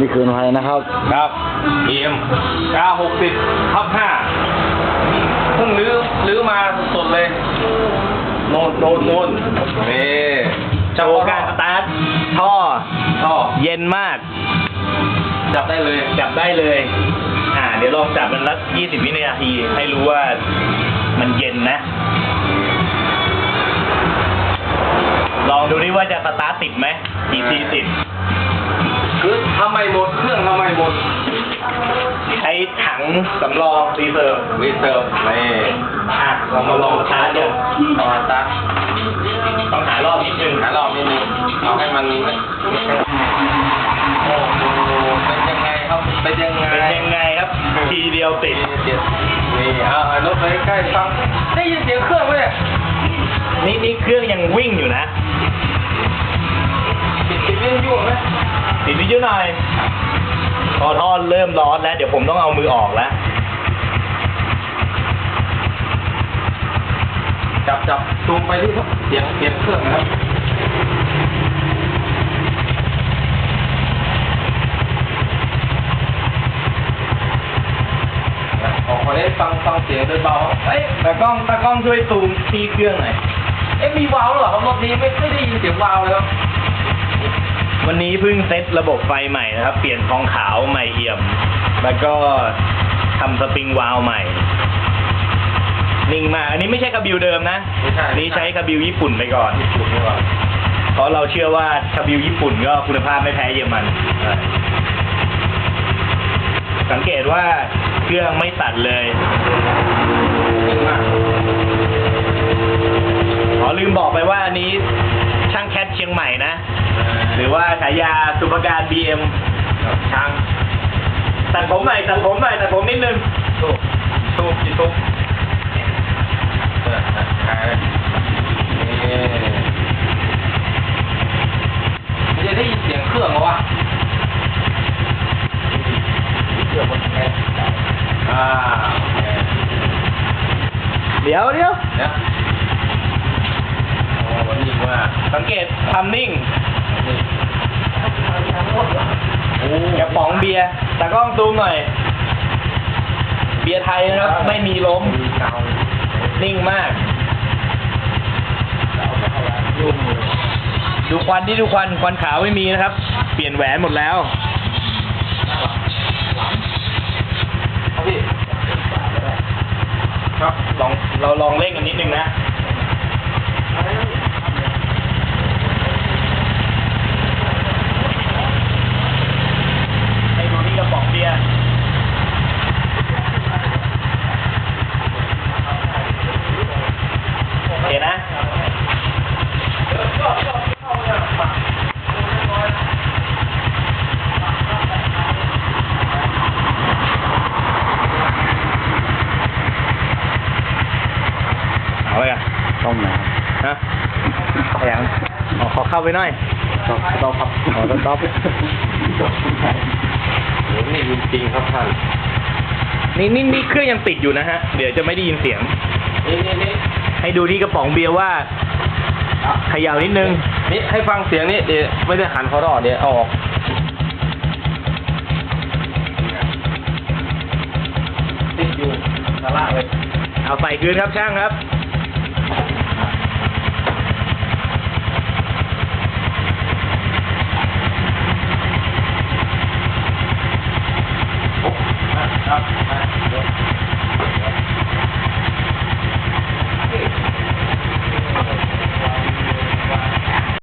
นี่คืนไทยนะครับ ครับ BM 960ทับ5เพิ่งรื้อรื้อมาสดๆเลยโน่นโน่นโน่นนี่โชว์การสตาร์ทท่อท่อเย็นมาก จับได้เลย จับได้เลย อ่า เดี๋ยวลองจับมันสักยี่สิบวินาที ให้รู้ว่ามันเย็นนะ ลองดูดิว่าจะสตาร์ทติดไหมกี่ทีติด สำรองรีเซิร์ฟรีเซิร์ฟนี่อะลองมาลองสตาร์ทดูเอามาตัดต้องหารอบนิดนึงหารอบนิดนึงเอาให้มันโอ้โหเป็นยังไงครับเป็นยังไงเป็นยังไงครับ ทีเดียวติดเจ็ดนี่เอาเอารถไปใกล้ฟังได้ยินเสียงเครื่องไหมเนี่ยนี่นี่เครื่องยังวิ่ง พอท่อเริ่มร้อนแล้ว เดี๋ยวผมต้องเอามือออกแล้ว จับจับซูมไปที่เสียงเสียงเครื่องนะครับออกมาได้ฟังฟังเสียงโดยเบาเอ้ยตากล้องตากล้องช่วยซูมที่เครื่องหน่อย เอ๊ะมีวาล์วเหรอครับรถนี้ไม่ไม่ได้ยินเสียงวาล์วเลยครับ วันนี้เพิ่งเซตระบบไฟใหม่นะครับ เปลี่ยนทองขาวใหม่เอี่ยม แล้วก็ทำสปริงวาล์วใหม่ นิ่งมาก อันนี้ไม่ใช่กระบิวเดิมนะไม่ใช่อันนี้ใช้กระบิวญี่ปุ่นไปก่อนถูกไหมวะเพราะเราเชื่อว่ากระบิวญี่ปุ่นก็คุณภาพไม่แพ้เยอรมัน สังเกตว่าเครื่องไม่ตัดเลย ว่าฉายาสุภการ BM ช้างตัดผมใหม่ตัดผมใหม่ตัดผมนิดนึงทุบทุบจีทุบเออหายเลยนี่มันจะได้ยินเสียงเครื่องเหรอวะเครื่องมันแค่อ่าเดี๋ยวเดี๋ยวเนี่ยโอ้นนี้ว่าสังเกตความนิ่ง กระป๋องเบียร์ตากล้องซูมหน่อย เบียร์ไทยนะครับ ไม่มีล้ม นิ่งมาก ดูควันที่ดูควัน ควันขาวไม่มีนะครับ เปลี่ยนแหวนหมดแล้วครับพี่ครับลองเราลองเล่นกันนิดนึงนะ ให้ดูที่กระป๋องเบียร์โอเคนะ เอาเลยอะ ต้องไหน ฮะ แข็งอ๋อขอเข้าไปหน่อยครับต้องครับอ๋อต้องต๊อปโหนี่จริงๆครับท่านนี่นี่นี่เครื่องยังติดอยู่นะฮะ เดี๋ยวจะไม่ได้ยินเสียง นี่นี่นี่ให้ดูที่กระป๋องเบียร์ว่าเขย่านิดนึง นี่ให้ฟังเสียงนี่เดี๋ยวไม่ได้หันเขารอดเดี๋ยวเอาออกติดอยู่ตาล่างเลย เอาใส่คืนครับช่างครับ